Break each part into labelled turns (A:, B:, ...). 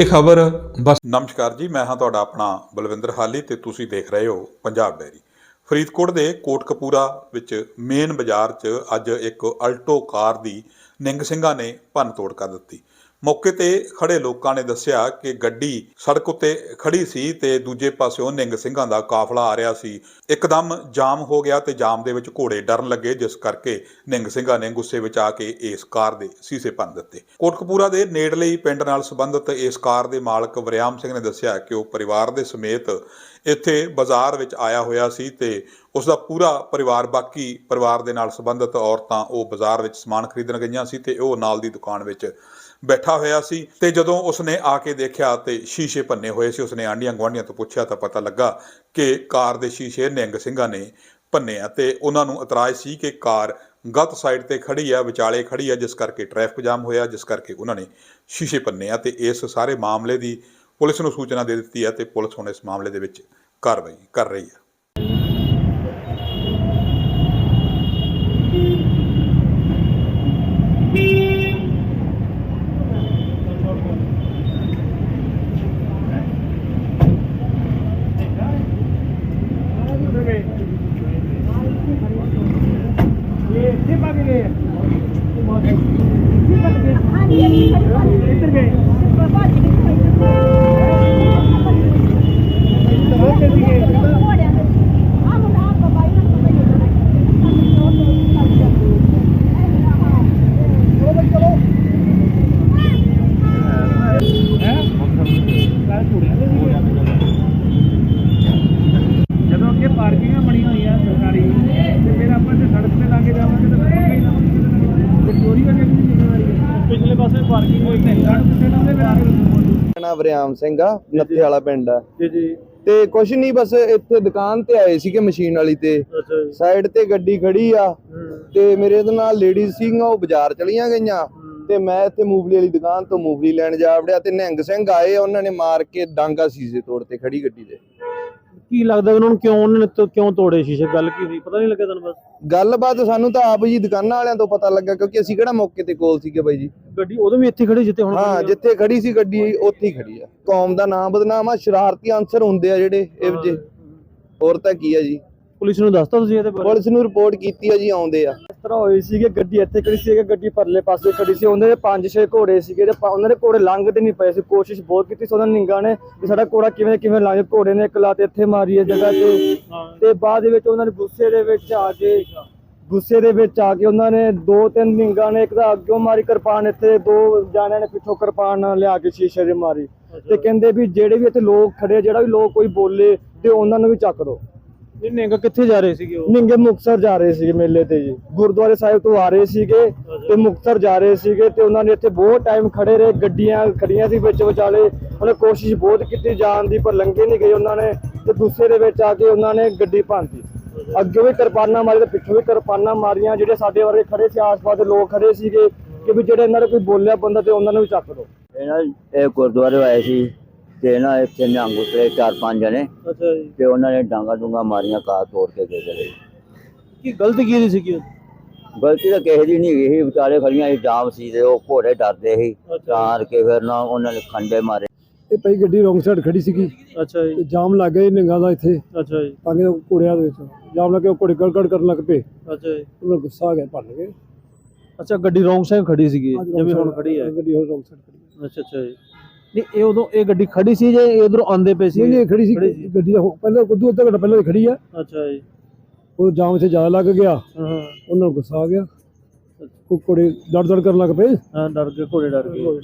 A: ਇਹ ਖਬਰ, ਬਸ।
B: ਨਮਸਕਾਰ ਜੀ, ਮੈਂ ਹਾਂ ਤੁਹਾਡਾ ਆਪਣਾ ਬਲਵਿੰਦਰ ਹਾਲੀ ਤੇ ਤੁਸੀਂ ਦੇਖ ਰਹੇ ਹੋ ਪੰਜਾਬ ਡੈਰੀ ਫਰੀਦਕੋਟ ਦੇ ਕੋਟਕਪੂਰਾ ਵਿੱਚ ਮੇਨ ਬਾਜ਼ਾਰ 'ਚ ਅੱਜ ਇੱਕ ਅਲਟੋ ਕਾਰ ਦੀ ਨਿੰਗ ਸਿੰਘਾਂ ਨੇ ਭੰਨ ਤੋੜ ਕਰ ਦਿੱਤੀ। ਮੌਕੇ ਤੇ ਖੜੇ ਲੋਕਾਂ ਨੇ ਦੱਸਿਆ ਕਿ ਗੱਡੀ ਸੜਕ ਉੱਤੇ ਖੜੀ ਸੀ ਤੇ ਦੂਜੇ ਪਾਸਿਓਂ ਨਿੰਗ ਸਿੰਘਾਂ ਦਾ ਕਾਫਲਾ ਆ ਰਿਹਾ ਸੀ। ਇੱਕਦਮ ਜਾਮ ਹੋ ਗਿਆ ਤੇ ਜਾਮ ਦੇ ਵਿੱਚ ਘੋੜੇ ਡਰਨ ਲੱਗੇ, ਜਿਸ ਕਰਕੇ ਨਿੰਗ ਸਿੰਘਾਂ ਨੇ ਗੁੱਸੇ ਵਿੱਚ ਆ ਕੇ ਇਸ ਕਾਰ ਦੇ ਸੀਸੇ ਭੰਨ ਦਿੱਤੇ। ਕੋਟਕਪੂਰਾ ਦੇ ਨੇੜਲੇ ਪਿੰਡ ਨਾਲ ਸੰਬੰਧਿਤ ਇਸ ਕਾਰ ਦੇ ਮਾਲਕ ਵਰਿਆਮ ਸਿੰਘ ਨੇ ਦੱਸਿਆ ਕਿ ਉਹ ਪਰਿਵਾਰ ਦੇ ਸਮੇਤ ਇੱਥੇ ਬਾਜ਼ਾਰ ਵਿੱਚ ਆਇਆ ਹੋਇਆ ਸੀ ਤੇ ਉਸ ਦਾ ਪੂਰਾ ਪਰਿਵਾਰ, ਬਾਕੀ ਪਰਿਵਾਰ ਦੇ ਨਾਲ ਸੰਬੰਧਿਤ ਔਰਤਾਂ ਉਹ ਬਾਜ਼ਾਰ ਵਿੱਚ ਸਮਾਨ ਖਰੀਦਣ ਗਈਆਂ ਸੀ ਤੇ ਉਹ ਨਾਲ ਦੀ ਦੁਕਾਨ ਵਿੱਚ ਬੈਠਾ ਹੋਇਆ ਸੀ। ਤੇ ਜਦੋਂ ਉਸਨੇ ਆ ਕੇ ਦੇਖਿਆ ਤੇ ਸ਼ੀਸ਼ੇ ਭੰਨੇ ਹੋਏ ਸੀ, ਉਸਨੇ ਆਂਡੀਆਂ ਗੁਆਂਢੀਆਂ ਤੋਂ ਪੁੱਛਿਆ ਤਾਂ ਪਤਾ ਲੱਗਾ ਕਿ ਕਾਰ ਦੇ ਸ਼ੀਸ਼ੇ ਨਿੰਗ ਸਿੰਘਾਂ ਨੇ ਭੰਨੇ ਆ ਤੇ ਉਹਨਾਂ ਨੂੰ ਇਤਰਾਜ਼ ਸੀ ਕਿ ਕਾਰ ਗਲਤ ਸਾਈਡ ਤੇ ਖੜੀ ਆ, ਵਿਚਾਲੇ ਖੜੀ ਆ, ਜਿਸ ਕਰਕੇ ਟ੍ਰੈਫਿਕ ਜਾਮ ਹੋਇਆ, ਜਿਸ ਕਰਕੇ ਉਹਨਾਂ ਨੇ ਸ਼ੀਸ਼ੇ ਭੰਨੇ ਆ ਤੇ ਇਸ ਸਾਰੇ ਮਾਮਲੇ ਦੀ ਪੁਲਿਸ ਨੂੰ ਸੂਚਨਾ ਦੇ ਦਿੱਤੀ ਹੈ ਤੇ ਪੁਲਿਸ ਹੁਣ ਇਸ ਮਾਮਲੇ ਦੇ ਵਿੱਚ ਕਾਰਵਾਈ ਕਰ ਰਹੀ ਹੈ।
C: ਇੱਧਰ ਗਏ ਜਦੋਂ ਅੱਗੇ ਪਾਰਕਿੰਗਾਂ ਬਣੀਆਂ ਹੋਈਆਂ ਸਰਕਾਰੀ। ਤੇ ਫਿਰ ਆਪਾਂ ਤੇ ਸੜਕ ਤੇ ਲਾ ਕੇ ਜਾਵਾਂਗੇ ਤਾਂ ਪੱਕਾ ਹੀ ਨਾ ਤੇ ਚੋਰੀ ਦਾ ਕਿਹੜੀ ਜ਼ਿੰਮੇਵਾਰੀ ਹੈ ਪਿਛਲੇ ਪਾਸੇ ਪਾਰਕਿੰਗ ਹੋਈ ਤੇ ਸੜਕ ਤੇ ਲਾਉਂਦੇ ਫਿਰ ਆ ਕੇ
D: ਮੇਰਾ ਨਾਮ ਵਰਿਆਮ ਸਿੰਘ ਆ ਨੱਥੇ ਵਾਲਾ ਪਿੰਡ ਆ।
C: ਜੀ ਜੀ।
D: ਤੇ ਕੁਛ ਨਹੀਂ ਬਸ ਇੱਥੇ ਦੁਕਾਨ ਤੇ ਆਏ ਸੀਗੇ ਮਸ਼ੀਨ ਵਾਲੀ ਤੇ। ਸਾਈਡ ਤੇ ਗੱਡੀ ਖੜੀ ਆ। ਤੇ ਮੇਰੇ ਦੇ ਨਾਲ ਲੇਡੀਜ਼ ਸੀਗੀਆਂ ਉਹ ਬਾਜ਼ਾਰ ਚਲੀਆਂ ਗਈਆਂ। ਤੇ ਮੈਂ ਇੱਥੇ ਮੂਵਲੀ ਵਾਲੀ ਦੁਕਾਨ ਤੋਂ ਮੂਵਲੀ ਲੈਣ ਜਾ ਵੜਿਆ ਤੇ ਨਿਹੰਗ ਸਿੰਘ ਆਏ ਉਹਨਾਂ ਨੇ ਮਾਰ ਕੇ ਡਾਂਗਾ ਸੀਸੇ ਤੋੜ ਤੇ ਖੜੀ ਗੱਡੀ ਦੇ।
C: ਕੀ ਲੱਗਦਾ ਉਹਨਾਂ ਨੂੰ ਕਿਉਂ ਉਹਨਾਂ ਨੇ ਤੋਂ ਕਿਉਂ ਤੋੜੇ ਸ਼ੀਸ਼ੇ? ਗੱਲ ਕੀ ਹੋਈ? ਪਤਾ ਨਹੀਂ ਲੱਗਿਆ ਤੁਹਾਨੂੰ ਬਸ?
D: ਗੱਲਬਾਤ ਸਾਨੂੰ ਤਾਂ ਆਪ ਜੀ ਦੁਕਾਨਾਂ ਵਾਲਿਆਂ ਤੋਂ ਪਤਾ ਲੱਗਾ ਕਿਉਂਕਿ ਅਸੀਂ ਕਿਹੜਾ ਮੌਕੇ ਤੇ ਕੋਲ ਸੀਗੇ ਬਾਈ ਜੀ।
C: ਗੱਡੀ ਉਦੋਂ ਵੀ ਇੱਥੇ ਖੜੀ ਜਿੱਥੇ ਹੁਣ
D: ਹਾਂ
C: ਖੜੀ ਆ।
D: ਜਿੱਥੇ ਖੜੀ ਸੀ ਗੱਡੀ ਉੱਥੇ ਹੀ ਖੜੀ ਆ। ਕੌਮ ਦਾ ਨਾਮ ਬਦਨਾਮ ਆ ਸ਼ਰਾਰਤੀ ਅਨਸਰ ਹੁੰਦੇ ਆ ਜਿਹੜੇ ਇਹ ਜੇ। ਹੋਰ ਤਾਂ ਕੀ ਆ ਜੀ।
C: ਪੁਲਿਸ ਨੂੰ ਦੱਸਤਾ ਤੁਸੀਂ ਇਹਦੇ ਬਾਰੇ?
D: ਪੁਲਿਸ ਨੂੰ ਰਿਪੋਰਟ ਕੀਤੀ ਆ ਜੀ ਆਉਂਦੇ ਆ।
E: ਤਰ੍ਹਾਂ ਹੋਈ ਸੀ ਕਿ ਗੱਡੀ ਇੱਥੇ ਖੜੀ ਸੀ ਕਿ ਗੱਡੀ ਪਰਲੇ ਪਾਸੇ ਖੜੀ ਸੀ ਉਹਨਾਂ ਦੇ ਪੰਜ ਛੇ ਘੋੜੇ ਸੀਗੇ ਤੇ ਪ- ਉਹਨਾਂ ਦੇ ਘੋੜੇ ਲੰਘਦੇ ਨਹੀਂ ਪਏ ਸੀ ਕੋਸ਼ਿਸ਼ ਬਹੁਤ ਕੀਤੀ ਸੀ ਉਹਨਾਂ ਨਿੰਗਾ ਨੇ ਵੀ ਸਾਡਾ ਘੋੜਾ ਕਿਵੇਂ ਕਿਵੇਂ ਲੰਘ ਘੋੜੇ ਨੇ ਇੱਕ ਲੱਤ ਇੱਥੇ ਮਾਰੀ ਹੈ ਜਗ੍ਹਾ ਤੇ। ਤੇ ਬਾਅਦ ਦੇ ਵਿੱਚ ਉਹਨਾਂ ਨੇ ਗੁੱਸੇ ਦੇ ਵਿੱਚ ਆ ਕੇ ਗੁੱਸੇ ਦੇ ਵਿੱਚ ਆ ਕੇ ਉਹਨਾਂ ਨੇ ਦੋ ਤਿੰਨ ਨਿੰਗਾ ਨੇ ਇੱਕ ਤਾਂ ਅੱਗੋਂ ਮਾਰੀ ਕਿਰਪਾਨ ਇੱਥੇ ਦੋ ਜਾਣਿਆਂ ਨੇ ਪਿੱਛੋਂ ਕਿਰਪਾਨ ਨਾਲ ਲਿਆ ਕੇ ਸ਼ੀਸ਼ੇ ਦੇ ਮਾਰੀ। ਤੇ ਕਹਿੰਦੇ ਵੀ ਜਿਹੜੇ ਵੀ ਇੱਥੇ ਲੋਕ ਖੜੇ ਆ, ਜਿਹੜਾ ਵੀ ਲੋਕ ਕੋਈ ਬੋਲੇ ਤੇ ਉਹਨਾਂ ਨੂੰ ਵੀ ਚੱਕ ਦੋ।
C: ਨਹੀਂ ਨਿੰਗ ਕਿੱਥੇ ਜਾ ਰਹੇ ਸੀਗੇ ਉਹ?
E: ਨਿੰਗੇ ਮੁਕਤਸਰ ਜਾ ਰਹੇ ਸੀਗੇ ਮੇਲੇ ਤੇ ਜੀ। ਗੁਰਦੁਆਰੇ ਸਾਹਿਬ ਤੋਂ ਆ ਰਹੇ ਸੀਗੇ ਤੇ ਮੁਕਤਸਰ ਜਾ ਰਹੇ ਸੀਗੇ ਤੇ ਉਹਨਾਂ ਨੇ ਇੱਥੇ ਬਹੁਤ ਟਾਈਮ ਖੜੇ ਰਹੇ ਗੱਡੀਆਂ ਖੜੀਆਂ ਸੀ ਵਿੱਚ ਵਿਚਾਲੇ। ਉਹਨੇ ਕੋਸ਼ਿਸ਼ ਬਹੁਤ ਕੀਤੀ ਜਾਣ ਦੀ ਪਰ ਲੰਘੇ ਨਹੀਂ ਗਏ ਉਹਨਾਂ ਨੇ ਤੇ ਗੁੱਸੇ ਦੇ ਵਿੱਚ ਆ ਕੇ ਉਹਨਾਂ ਨੇ ਗੱਡੀ ਭੰਨਤੀ ਅੱਗੇ ਵੀ ਕਿਰਪਾਨਾਂ ਮਾਰੀ ਤੇ ਪਿੱਛੋਂ ਵੀ ਕਿਰਪਾਨਾਂ ਮਾਰੀਆਂ ਜਿਹੜੇ ਸਾਡੇ ਵਰਗੇ ਖੜੇ ਸੀ ਆਸ-ਪਾਸ ਦੇ ਲੋਕ ਖੜੇ ਸੀਗੇ ਕਿ ਵੀ ਜਿਹੜੇ ਇਹਨਾਂ ਦੇ ਕੋਈ ਬੋਲਿਆ ਬੰਦਾ ਤੇ ਉਹਨਾਂ ਨੂੰ ਵੀ ਚੱਕ
F: ਇਹਨਾਂ ਇਹ ਗੁਰਦੁਆਰੇ ਆਏ ਸੀ। ਤੇ ਨਾ ਇੱਥੇ ਨਿਹੰਗ ਉਤਰੇ ਚਾਰ ਪੰਜ ਜਣੇ
C: ਅੱਛਾ ਜੀ।
F: ਤੇ ਉਹਨਾਂ ਨੇ ਡਾਂਗਾ ਡੂੰਗਾ ਮਾਰੀਆਂ ਕਾਰ ਤੋੜ ਕੇ ਗਏ ਚਲੇ
C: ਕੀ ਗਲਤੀ ਕੀ ਸੀਗੀ
F: ਗਲਤੀ ਤਾਂ ਕਿਸੇ ਦੀ ਨਹੀਂ ਗਈ ਸੀ ਵਿਚਾਰੇ ਖੜੀਆਂ ਸੀ ਜਾਮ ਸੀ ਤੇ ਉਹ ਘੋੜੇ ਡਰਦੇ ਸੀ ਤਾਂ ਕੇ ਫਿਰ ਨਾ ਉਹਨਾਂ ਨੇ ਖੰਡੇ ਮਾਰੇ।
E: ਇਹ ਪਈ ਗੱਡੀ ਰੋਂਗ ਸਾਈਡ ਖੜੀ ਸੀਗੀ।
C: ਅੱਛਾ ਜੀ।
E: ਤੇ ਜਾਮ ਲੱਗ ਗਿਆ ਨਿੰਗਾ ਦਾ ਇੱਥੇ।
C: ਅੱਛਾ ਜੀ।
E: ਤਾਂ ਕਿ ਘੋੜਿਆਂ ਦੇ ਵਿੱਚ। ਜਾਮ ਲੱਗੇ ਉਹ ਘੋੜੇ ਗੜਗੜ ਕਰਨ ਲੱਗ ਪਏ।
C: ਅੱਛਾ ਜੀ।
E: ਉਹਨਾਂ ਗੁੱਸਾ ਆ ਗਿਆ ਭੰਨ ਗਏ।
C: ਅੱਛਾ ਗੱਡੀ ਰੌਂਗ ਸਾਈਡ ਖੜੀ ਸੀਗੀ ਜਿਵੇਂ ਹੁਣ ਖੜੀ ਹੈ।
E: ਗੱਡੀ ਹੋਰ ਰੋਂਗ ਸਾਈਡ ਖੜੀ
C: ਅੱਛਾ ਅੱਛਾ ਜੀ। ਨਹੀਂ ਇਹ ਉਦੋਂ ਇਹ ਗੱਡੀ ਖੜੀ ਸੀ ਜੇ ਇਧਰੋਂ ਆਂਦੇ ਪਏ ਸੀ?
E: ਨਹੀਂ ਨਹੀਂ ਖੜੀ ਸੀ। ਗੱਡੀ ਦਾ ਪਹਿਲਾਂ ਕੁੱਦੂ ਅੱਧਾ ਘੰਟਾ ਪਹਿਲਾਂ ਖੜੀ ਆ।
C: ਅੱਛਾ ਜੀ।
E: ਉਹ ਜਾਮ ਇੱਥੇ ਜ਼ਿਆਦਾ ਲੱਗ ਗਿਆ।
C: ਹਾਂ
E: ਉਹਨਾਂ ਨੂੰ ਗੁੱਸਾ ਆ ਗਿਆ। ਘੋੜੇ ਦੜ ਦੜ ਕਰਨ ਲੱਗ ਪਏ।
C: ਹਾਂ ਡਰ ਗਏ ਘੋੜੇ ਡਰ ਗਏ।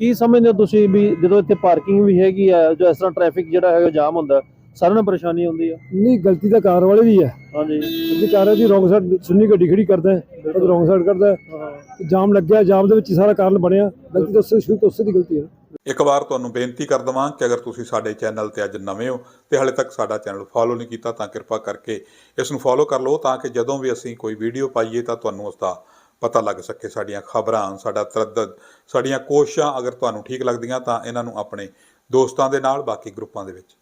C: ਕੀ ਸਮਝਦੇ ਹੋ ਤੁਸੀਂ ਵੀ ਜਦੋਂ ਇੱਥੇ ਪਾਰਕਿੰਗ ਵੀ ਹੈਗੀ ਆ ਜੋ ਇਸ ਤਰ੍ਹਾਂ ਟ੍ਰੈਫਿਕ ਜਿਹੜਾ ਹੈਗਾ ਜਾਮ ਹੁੰਦਾ ਸਾਰਿਆਂ ਨੂੰ ਪਰੇਸ਼ਾਨੀ ਆਉਂਦੀ ਆ।
E: ਨਹੀਂ ਗਲਤੀ ਤਾਂ ਕਾਰ ਵਾਲੇ ਦੀ ਹੈ
C: ਹਾਂਜੀ।
E: ਅੱਗੇ ਕਾਰ ਦੀ ਰੋਂਗ ਸਾਈਡ ਸੁੰਨੀ ਗੱਡੀ ਖੜੀ ਕਰਦਾ ਹੈ ਉਹ ਰੋਂਗ ਸਾਈਡ ਕਰਦਾ ਹੈ। ਜਾਮ ਲੱਗਿਆ ਜਾਮ ਦੇ ਵਿੱਚ ਹੀ ਸਾਰਾ ਕਾਰਨ ਬਣਿਆ। ਗਲਤੀ ਤਾਂ ਉਸੇ ਸ਼ੁਰੂ ਤੋਂ ਉਸੇ ਦੀ ਗਲਤੀ ਹੈ।
B: ਇੱਕ ਵਾਰ ਤੁਹਾਨੂੰ ਬੇਨਤੀ ਕਰ ਦਵਾਂ ਕਿ ਅਗਰ ਤੁਸੀਂ ਸਾਡੇ ਚੈਨਲ ਤੇ ਅੱਜ ਨਵੇਂ ਹੋ ਤੇ ਹਾਲੇ ਤੱਕ ਸਾਡਾ ਚੈਨਲ ਫੋਲੋ ਨਹੀਂ ਕੀਤਾ ਤਾਂ ਕਿਰਪਾ ਕਰਕੇ ਇਸ ਨੂੰ ਫੋਲੋ ਕਰ ਲਓ ਤਾਂ ਕਿ ਜਦੋਂ ਵੀ ਅਸੀਂ ਕੋਈ ਵੀਡੀਓ ਪਾਈਏ ਤਾਂ ਤੁਹਾਨੂੰ ਉਸ ਦਾ ਪਤਾ ਲੱਗ ਸਕੇ ਸਾਡੀਆਂ ਖਬਰਾਂ ਸਾਡਾ ਤਰੱਦਦ ਸਾਡੀਆਂ ਕੋਸ਼ਿਸ਼ਾਂ ਅਗਰ ਤੁਹਾਨੂੰ ਠੀਕ ਲੱਗਦੀਆਂ ਤਾਂ ਇਹਨਾਂ ਨੂੰ ਆਪਣੇ ਦੋਸਤਾਂ ਦੇ ਨਾਲ ਬਾਕੀ ਗਰੁੱਪਾਂ ਦੇ ਵਿੱਚ।